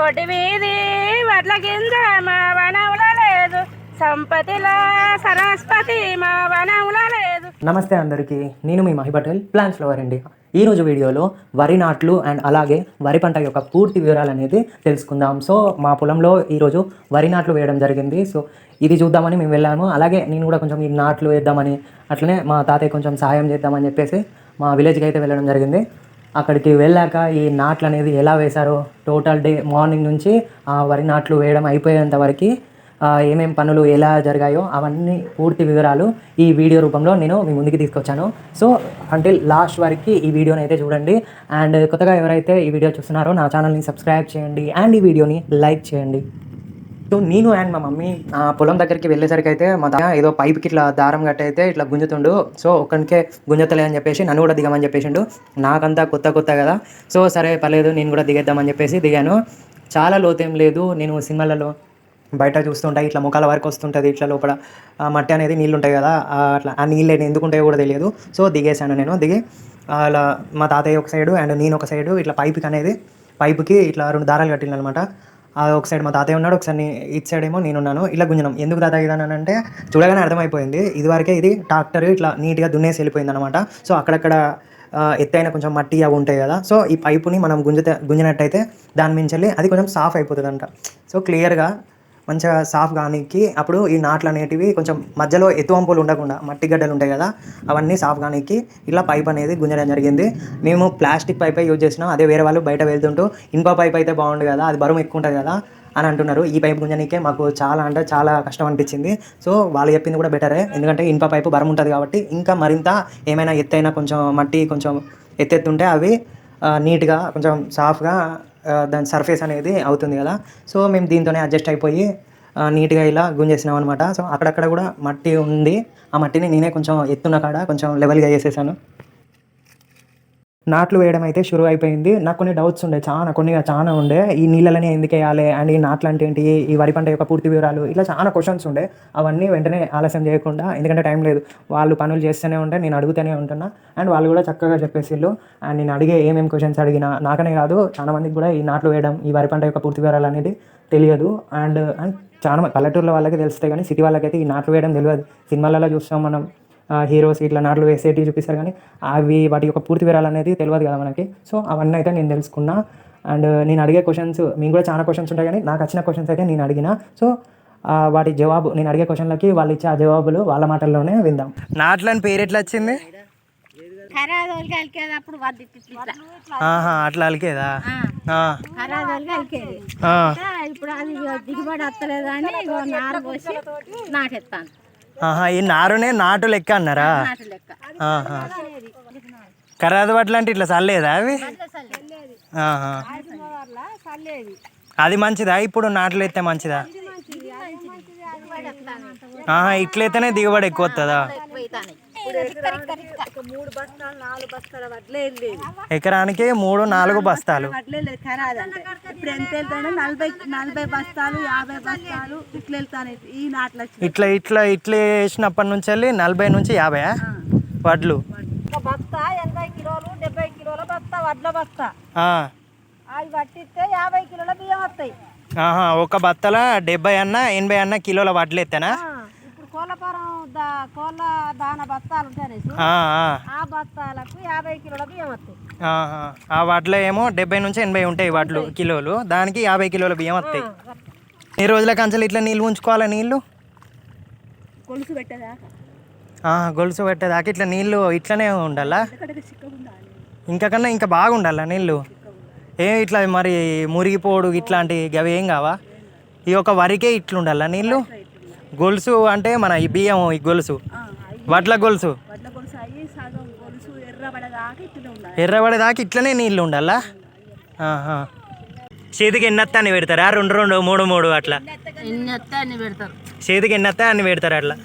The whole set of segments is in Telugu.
ఒకటి వీధి వడ్ల కింద మా వనముల లేదు. సంపతిలా సరస్వతి మా వనముల లేదు. నమస్తే అందరికీ. నేను మీ మహి పటేల్ ప్లాన్స్ ఫ్లవర్ అండి. ఈరోజు వీడియోలో వరి నాట్లు అండ్ అలాగే వరి పంట యొక్క పూర్తి వివరాలు అనేది తెలుసుకుందాం. సో మా పొలంలో ఈరోజు వరి నాట్లు వేయడం జరిగింది. సో ఇది చూద్దామని మేము వెళ్ళాము. అలాగే నేను కూడా కొంచెం ఈ నాట్లు వేద్దామని అట్లనే మా తాతయ్య కొంచెం సహాయం చేద్దామని చెప్పేసి మా విలేజ్కి అయితే వెళ్ళడం జరిగింది. అక్కడికి వెళ్ళాక ఈ నాట్లు అనేది ఎలా వేశారో టోటల్ డే మార్నింగ్ నుంచి ఆ వరి నాట్లు వేయడం అయిపోయేంత వరకు ఏమేమి పనులు ఎలా జరిగాయో అవన్నీ పూర్తి వివరాలు ఈ వీడియో రూపంలో నేను మీ ముందుకి తీసుకొచ్చాను. సో అంటే లాస్ట్ వరకు ఈ వీడియోని అయితే చూడండి. అండ్ కొత్తగా ఎవరైతే ఈ వీడియో చూస్తున్నారో నా ఛానల్ని సబ్స్క్రైబ్ చేయండి. అండ్ ఈ వీడియోని లైక్ చేయండి. సో నేను అండ్ మా మమ్మీ ఆ పొలం దగ్గరికి వెళ్ళేసరికి అయితే మా తాత ఏదో పైప్కి ఇట్లా దారం కట్టి అయితే ఇట్లా గుంజుతుండు. సో ఒక్కడికే గుంజతలే అని చెప్పేసి నన్ను కూడా దిగమని చెప్పేసిండు. నాకంతా కొత్త కొత్త కదా. సో సరే పర్లేదు నేను కూడా దిగేద్దామని చెప్పేసి దిగాను. చాలా లోతేం లేదు. నేను సినిమాలలో బయట చూస్తుంటాయి ఇట్లా ముఖాల వరకు వస్తుంటుంది ఇట్లా లోపల. మట్టి అనేది నీళ్ళు ఉంటాయి కదా అట్లా. ఆ నీళ్ళు ఎందుకు ఉంటాయో కూడా తెలియదు. సో దిగేశాను నేను దిగి అలా మా తాతయ్య ఒక సైడు అండ్ నేను ఒక సైడు ఇట్లా పైప్కి అనేది పైపుకి ఇట్లా రెండు దారాలు కట్టిన అనమాట ఒక సైడ్ మా తాతయ్య ఉన్నాడు ఒకసారి ఇటు సైడ్ ఏమో నేను ఉన్నాను గుంజనం ఎందుకు తాతయ్య ఇదానని అంటే చూడగానే అర్థమైపోయింది. ఇదివరకే ఇది ట్రాక్టర్ ఇట్లా నీట్గా దున్నేసి వెళ్ళిపోయింది అనమాట సో అక్కడక్కడ ఎత్తైన కొంచెం మట్టి అవి ఉంటాయి కదా. సో ఈ పైపుని మనం గుంజితే గుంజినట్టయితే దాని మించి అది కొంచెం సాఫ్ అయిపోతుంది అంట సో క్లియర్గా మంచిగా సాఫ్ కానీకి అప్పుడు ఈ నాట్లు అనేటివి కొంచెం మధ్యలో ఎత్తువంపులు ఉండకుండా మట్టి గడ్డలు ఉంటాయి కదా అవన్నీ సాఫ్ కానీకి ఇలా పైప్ అనేది గుంజడం జరిగింది. మేము ప్లాస్టిక్ పైప్ యూజ్ చేసినాం అదే వేరే వాళ్ళు బయట వెళ్తుంటూ ఇనుప పైప్ అయితే బాగుండు కదా అది బరువు ఎక్కువ ఉంటుంది కదా అని అంటున్నారు. ఈ పైప్ గుంజనీకే మాకు చాలా అంటే చాలా కష్టం అనిపించింది. సో వాళ్ళు చెప్పింది కూడా బెటరే. ఎందుకంటే ఇనుప పైపు బరం ఉంటుంది కాబట్టి ఇంకా మరింత ఏమైనా ఎత్తైనా కొంచెం మట్టి కొంచెం ఎత్తెత్తుంటే అవి నీట్గా కొంచెం సాఫ్గా దాని సర్ఫేస్ అనేది అవుతుంది కదా. సో మేము దీంతోనే అడ్జస్ట్ అయిపోయి నీట్గా ఇలా గుంజేసినాం అనమాట సో అక్కడక్కడ కూడా మట్టి ఉంది. ఆ మట్టిని నేనే కొంచెం ఎత్తున్న కాడ కొంచెం లెవెల్గా చేసేసాను. నాట్లు వేయడం అయితే షురు అయిపోయింది. నాకు కొన్ని డౌట్స్ ఉండే చాలా కొన్ని చాలా ఉండే. ఈ నీళ్ళని ఎందుకు వేయాలి? అండ్ ఈ నాట్లు అంటే ఏంటి? ఈ వరి పంట యొక్క పూర్తి వివరాలు ఇట్లా చాలా క్వశ్చన్స్ ఉండే. అవన్నీ వెంటనే ఆలస్యం చేయకుండా ఎందుకంటే టైం లేదు. వాళ్ళు పనులు చేస్తూనే ఉంటే నేను అడుగుతూనే ఉంటున్నా. అండ్ వాళ్ళు కూడా చక్కగా చెప్పేసిళ్ళు. అండ్ నేను అడిగే ఏమేమి క్వశ్చన్స్ అడిగినా నాకనే కాదు చాలా మందికి కూడా ఈ నాట్లు వేయడం ఈ వరి పంట యొక్క పూర్తి వివరాలు అనేది తెలియదు. అండ్ అండ్ చాలా పల్లెటూర్ల వాళ్ళకి తెలుస్తాయి కానీ సిటీ వాళ్ళకైతే ఈ నాట్లు వేయడం తెలియదు. సినిమాలలో చూస్తాం మనం. హీరోస్ ఇట్లా నాట్లు వేసేటివి చూపిస్తారు కానీ అవి వాటి యొక్క పూర్తి వివరాలు అనేది తెలియదు కదా మనకి. సో అవన్నీ అయితే నేను తెలుసుకున్నా. అండ్ నేను అడిగే క్వశ్చన్స్ మీకు కూడా చాలా క్వశ్చన్స్ ఉంటాయి కానీ నాకు వచ్చిన క్వశ్చన్స్ అయితే నేను అడిగిన. సో ఆ, వాటి జవాబు నేను అడిగే క్వశ్చన్లకి వాళ్ళు ఇచ్చే ఆ జవాబులు వాళ్ళ మాటల్లోనే విందాం. నాట్లని పేరు ఎట్లా వచ్చింది? అట్లా అలికేదా? ఇప్పుడు అది దిగుబడి వస్తలేదు అని నారు పోసి నాటెత్తాను ఆహా ఈ నారునే నాటు లెక్క అన్నారా? ఆహా. కరాదు వడ్లు అంటే ఇట్లా చల్లేదా అవి? ఆహా. అది మంచిదా? ఇప్పుడు నాట్లు ఎత్తే మంచిదా? ఆహా ఇట్లయితేనే దిగుబడి ఎక్కువ వస్తుందా మూడు బస్తాలు నాలుగు బస్తాల వడ్లే వెళ్ళేది ఎకరానికి మూడు నాలుగు బస్తాలు ఇప్పుడు ఎంత వెళ్తానే నలభై నలభై బస్తాలు యాభై బస్తాలు ఇట్లా వెళ్తానే ఈ నాట్లు వచ్చి. ఇట్లా ఇట్లా ఇట్లా వేసినప్పటి నుంచి వెళ్ళి నలభై నుంచి యాభై వడ్లు. ఒక బస్తా ఎనభై కిలోలు డెబ్బై కిలోల బస్తా వడ్ల బస్తా. ఆ, అవి పట్టిస్తే యాభై కిలోల బియ్యం వస్తాయి. ఆహా ఒక బత్తల డెబ్బై అన్న ఎనభై అన్న కిలోల వడ్లు ఎత్తేనా ఆ, ఇప్పుడు కోళ్ళపురం దా కోళ్ళ దాన బస్తాలు ఉంటాయి ఆ, బస్తాలకు యాభై కిలోల బియ్యం వస్తాయి. ఆ. వడ్లు ఏమో డెబ్బై నుంచి ఎనభై ఉంటాయి వడ్లు కిలోలు. దానికి యాభై కిలోల బియ్యం వస్తాయి. ఈ రోజుల కంచెలు ఇట్లా నీళ్ళు ఉంచుకోవాలా నీళ్ళు? కొలుసు పెట్టదా? ఆ, గొలుసు పెట్టేదాకా ఇట్లా నీళ్ళు ఇట్లనే ఉండాలా? ఇంకా కన్నా ఇంకా బాగుండాలా నీళ్ళు? ఏ ఇట్లా మరి మురిగిపోడు ఇట్లాంటి అవి ఏం కావా? ఈ ఒక వరికే ఇట్లుండాలా నీళ్ళు? గొలుసు అంటే మన ఈ బియ్యం ఈ గొలుసు. వడ్ల గొలుసు. ఎర్రబడదాకా ఇట్లనే ఉండాలి. ఎర్రబడేదాకా ఇట్లనే నీళ్ళు ఉండాలా. చేతికి ఎన్నత్తా అని పెడతారా? రెండు రెండు మూడు మూడు అట్లా. చేతికి ఎన్నత్తా అని పెడతారు అట్లా.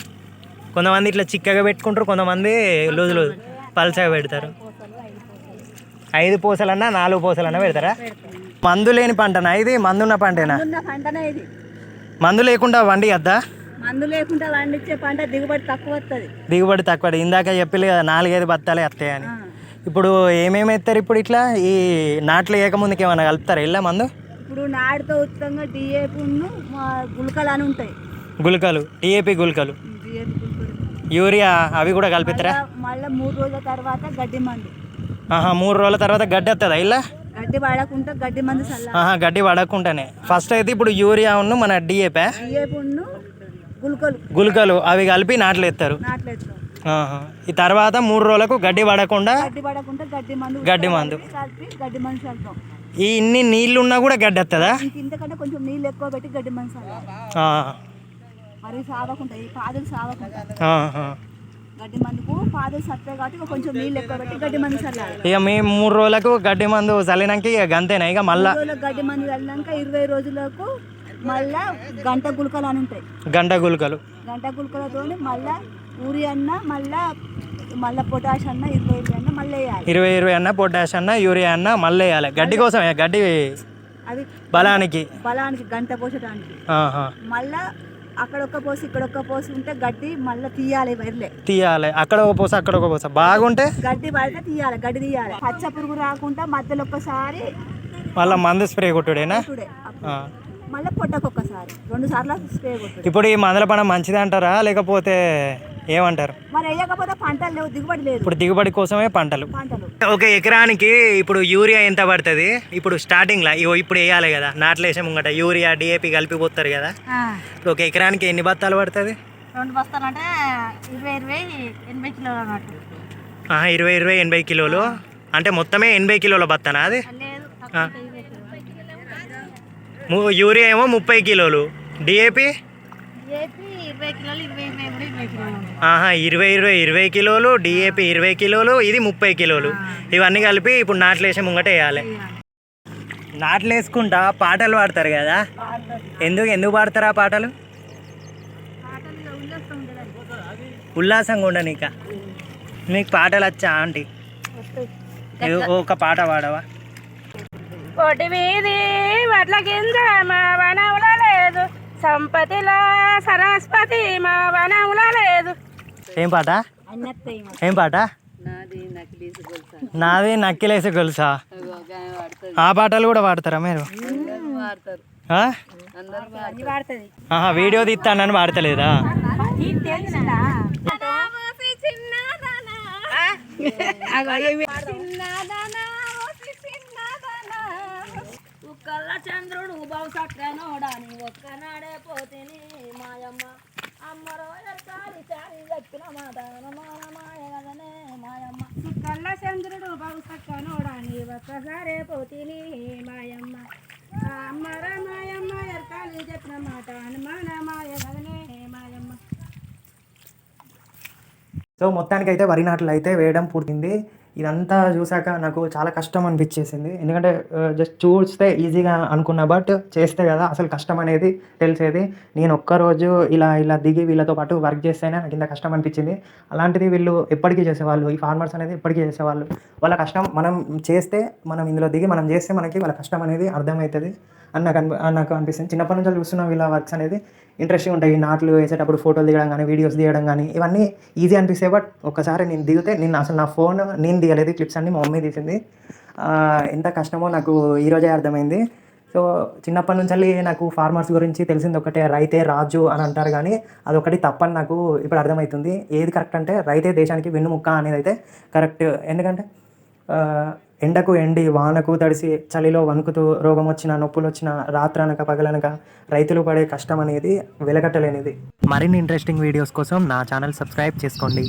కొంతమంది ఇట్లా చిక్కగా పెట్టుకుంటారు కొంతమంది లూజు లూజు పల్చగా పెడతారు. ఐదు పూసలన్నా నాలుగు పూసలన్నా పెడతారా? మందు లేని పంటనా ఇది? మందున్న పంటేనా? ఉన్న పంటనే ఇది. మందు లేకుండా వండి వద్దా మందు లేకుండా పండించే పంట దిగుబడి తక్కువ వస్తుంది దిగుబడి తక్కువ ఇందాక చెప్పలే కదా నాలుగైదు బత్తాలే వస్తాయని ఇప్పుడు ఏమేమి ఎత్తారు ఇప్పుడు ఇట్లా? ఈ నాట్లు వేయకముందుకు ఏమైనా కలుపుతారా? ఇలా మందు? ఇప్పుడు నాడుతో ఉచితంగా డిఏపి గుళకలు అని ఉంటాయి. గుళికలు. డిఏపి గుళకలు. యూరియా అవి కూడా కలిపిస్తారా మళ్ళీ మూడు రోజుల తర్వాత గడ్డి మందు. ఆహా మూడు రోజుల తర్వాత గడ్డి వస్తుందా ఇలా గడ్డి పడకుండా గడ్డి మందు ఆహా గడ్డి పడకుండానే ఫస్ట్ అయితే ఇప్పుడు యూరియా ఉన్న మన డిఏపీ డిఏపి గుళికలు అవి కలిపి నాట్లు ఎత్తారు. ఈ తర్వాత మూడు రోజులకు గడ్డి పడకుండా గడ్డి మందు గడ్డి ఈ ఇన్ని నీళ్ళు ఉన్నా కూడా గడ్డి వస్తుందా ఇంతకంటే కొంచెం నీళ్ళు ఎక్కువ పెట్టి గడ్డి మందు. మరి సావకుండా ఈ పాదులు సావకుండా. గడ్డి మందుకు పాదులు సత్తాయి కాబట్టి కొంచెం నీళ్ళు ఎక్కువ పెట్టి గడ్డి మందు చల్లాలి. ఇక మేము మూడు రోజులకు గడ్డి మందు చల్లినాక ఇక గంతేనా? ఇక మళ్ళా గడ్డి మందు చల్లినాక ఇరవై రోజులకు మళ్ళా గంట గుళకలు అని ఉంటాయి. గంట గుళికలు. గంట గుళకలతో మళ్ళా ఊరి అన్న మళ్ళా మళ్ళా పొటాష్ అన్న ఇరవై ఇరవై అన్న మళ్ళీ వేయాలి. ఇరవై ఇరవై అన్న పొటాష్ అన్న యూరియా అన్న మళ్ళీ వేయాలి. గడ్డి కోసమే గడ్డి అది బలానికి. బలానికి గంట పోసడానికి. మళ్ళా అక్కడ ఒక్క పోసి ఇక్కడ ఒక్క పోసి ఉంటే గడ్డి మళ్ళీ తీయాలి వైర్లే. తీయాలి. అక్కడ ఒక పూస అక్కడ ఒక పూస. బాగుంటే? గడ్డి పడితే తీయాలి గడ్డి తీయాలి. పచ్చ పురుగు రాకుండా మధ్యలో ఒక్కసారి మళ్ళీ మందు స్ప్రే కొట్టుడేనా. మళ్ళీ పొట్టకు ఒక్కసారి రెండు సార్లు స్ప్రే ఇప్పుడు ఈ మందుల పడ మంచిది అంటారా? లేకపోతే ఏమంటారు? మరి వేయకపోతే పంటలు లేవు దిగుబడి లేదు. ఇప్పుడు దిగుబడి కోసమే పంటలు. పంటలు. ఒక ఎకరానికి ఇప్పుడు యూరియా ఎంత పడుతుంది? ఇప్పుడు స్టార్టింగ్లో ఇగో ఇప్పుడు వేయాలి కదా. నాట్లు వేసే ముంగట యూరియా డిఏపి కలిపి పోతారు కదా. ఇప్పుడు ఒక ఎకరానికి ఎన్ని బత్తాలు పడుతుంది? రెండు బస్తాలు అంటే ఇరవై ఇరవై ఎనభై కిలోలు అన్నట్టు. ఇరవై ఇరవై ఎనభై కిలోలు. అంటే మొత్తమే ఎనభై కిలోల బత్తనా అది? యూరియా ఏమో ముప్పై కిలోలు. డిఏపి? ఆహా ఇరవై ఇరవై ఇరవై కిలోలు డిఏపి ఇరవై కిలోలు ఇది ముప్పై కిలోలు. ఇవన్నీ కలిపి ఇప్పుడు నాట్లు వేసే ముంగట వేయాలి. నాట్లు వేసుకుంటా పాటలు పాడతారు కదా? ఎందుకు ఎందుకు పాడతారు ఆ పాటలు? ఉల్లాసంగా ఉండనీక. మీకు పాటలు వచ్చా ఆంటీ? ఒక పాట పాడవా? కోటి వీధి వడ్ల కింద మా వనముల లేదు. సంపతిలా సరస్వతి మా వనముల లేదు. ఏం పాట? ఏం పాట? నాది నకిలీసు గొలుసా. నాది నక్కిలేసి గొలుసా? ఆ పాటలు కూడా పాడతారా మీరు? వాడతారు ఆ? అందరు వాడుతుంది ఆహా వీడియో తీస్తానని పాడతలేదా? కళ్ళ చంద్రుడు బహుసక్కనోడాని ఒక్కనాడే పోతిని మాయమ్మ. అమ్మరో ఎరకాలి చారి దక్కిన మాట మాయ కదనే మాయమ్మ. కళ్ళ చంద్రుడు బహుసక్కనోడాని ఒక్కసారే పోతిని మాయమ్మ. అమ్మర మాయమ్మ ఎరకాలి చెప్పిన మాట. అనుమాన మాయ కదనే మాయమ్మ. సో మొత్తానికి అయితే వరి నాట్లు అయితే వేయడం పూర్తింది ఇదంతా చూసాక నాకు చాలా కష్టం అనిపించేసింది. ఎందుకంటే జస్ట్ చూస్తే ఈజీగా అనుకున్నా బట్ చేస్తే కదా అసలు కష్టం అనేది తెలిసేది. నేను ఒక్కరోజు ఇలా ఇలా దిగి వీళ్ళతో పాటు వర్క్ చేస్తేనే నాకు ఇంత కష్టం అనిపించింది. అలాంటిది వీళ్ళు ఎప్పటికీ చేసేవాళ్ళు. ఈ ఫార్మర్స్ అనేది ఎప్పటికీ చేసేవాళ్ళు. వాళ్ళ కష్టం మనం చేస్తే మనం ఇందులో దిగి మనం చేస్తే మనకి వాళ్ళ కష్టం అనేది అర్థమవుతుంది అని నాకు అనిపి అని నాకు అనిపిస్తుంది. చిన్నప్పటి నుంచి చూస్తున్న వీళ్ళ వర్క్స్ అనేది ఇంట్రెస్టింగ్ ఉంటాయి. నాట్లు వేసేటప్పుడు ఫోటోలు దిగడం కానీ వీడియోస్ తీయడం కానీ ఇవన్నీ ఈజీ అనిపిస్తాయి. బట్ ఒక్కసారి నేను దిగితే నేను అసలు నా ఫోన్ నేను దిగలేదు. క్లిప్స్ అన్ని మా మమ్మీ తీసింది. ఎంత కష్టమో నాకు ఈరోజే అర్థమైంది. సో చిన్నప్పటి నుంచి నాకు ఫార్మర్స్ గురించి తెలిసింది ఒకటే రైతే రాజు అని అంటారు కానీ అదొకటి తప్పని నాకు ఇప్పుడు అర్థమవుతుంది. ఏది కరెక్ట్ అంటే రైతే దేశానికి వెన్నుముక్క అనేది అయితే కరెక్ట్ ఎందుకంటే ఎండకు ఎండి వానకు తడిసి చలిలో వణుకుతూ రోగం వచ్చిన నొప్పులు వచ్చిన రాత్రనక పగలనక రైతులు పడే కష్టం అనేది వెలకట్టలేనిది. మరిన్ని ఇంట్రెస్టింగ్ వీడియోస్ కోసం నా ఛానల్ సబ్స్క్రైబ్ చేసుకోండి.